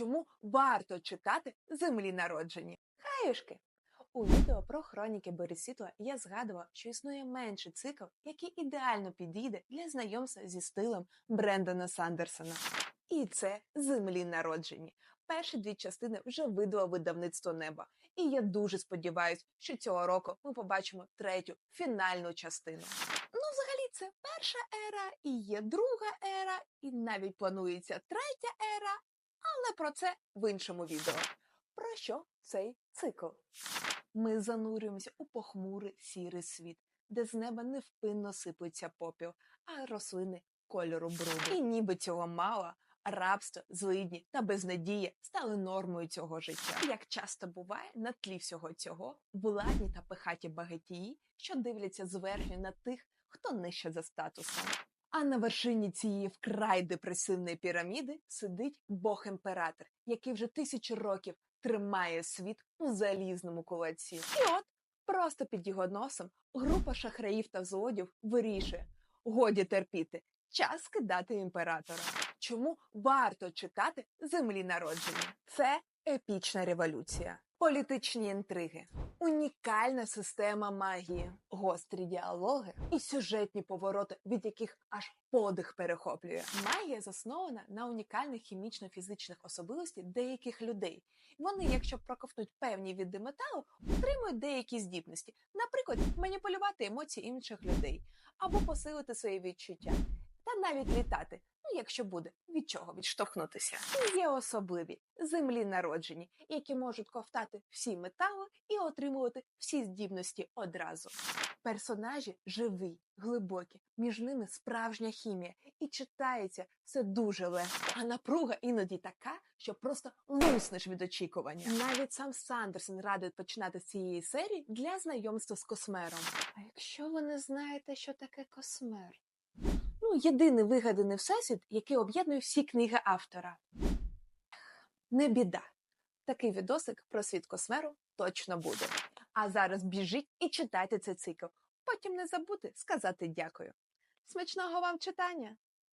Чому варто читати землі народжені? Хаюшки! У відео про хроніки Бересітла я згадувала, що існує менший цикл, який ідеально підійде для знайомства зі стилем Брендона Сандерсона. І це землі народжені. Перші дві частини вже видало видавництво неба. І я дуже сподіваюся, що цього року ми побачимо третю фінальну частину. Ну, взагалі, це перша ера, і є друга ера, і навіть планується третя ера, але про це в іншому відео. Про що цей цикл? Ми занурюємося у похмурий сірий світ, де з неба невпинно сипується попіл, а рослини кольору бруду. І ніби цього мало, рабство, злидні та безнадія стали нормою цього життя. Як часто буває, на тлі всього цього владні та пихаті багатії, що дивляться зверхньо на тих, хто нижче за статусом. А на вершині цієї вкрай депресивної піраміди сидить Бог-імператор, який вже тисячі років тримає світ у залізному кулаці. І от просто під його носом група шахраїв та злодів вирішує: годі терпіти, час кидати імператора. Чому варто читати землі народження? Це епічна революція, політичні інтриги, унікальна система магії, гострі діалоги і сюжетні повороти, від яких аж подих перехоплює. Магія заснована на унікальних хімічно-фізичних особливостях деяких людей. Вони, якщо проковтнуть певні види металу, отримують деякі здібності, наприклад, маніпулювати емоції інших людей або посилити свої відчуття, та навіть літати. Якщо буде від чого відштовхнутися. Є особливі землі народжені, які можуть ковтати всі метали і отримувати всі здібності одразу. Персонажі живі, глибокі, між ними справжня хімія, і читається все дуже легко. А напруга іноді така, що просто луснеш від очікування. Навіть сам Сандерсон радить починати з цієї серії для знайомства з космером. А якщо ви не знаєте, що таке космер? Ну, єдиний вигаданий всесвіт, який об'єднує всі книги автора. Не біда. Такий відосик про світ космеру точно буде. А зараз біжіть і читайте цей цикл. Потім не забудьте сказати дякую. Смачного вам читання!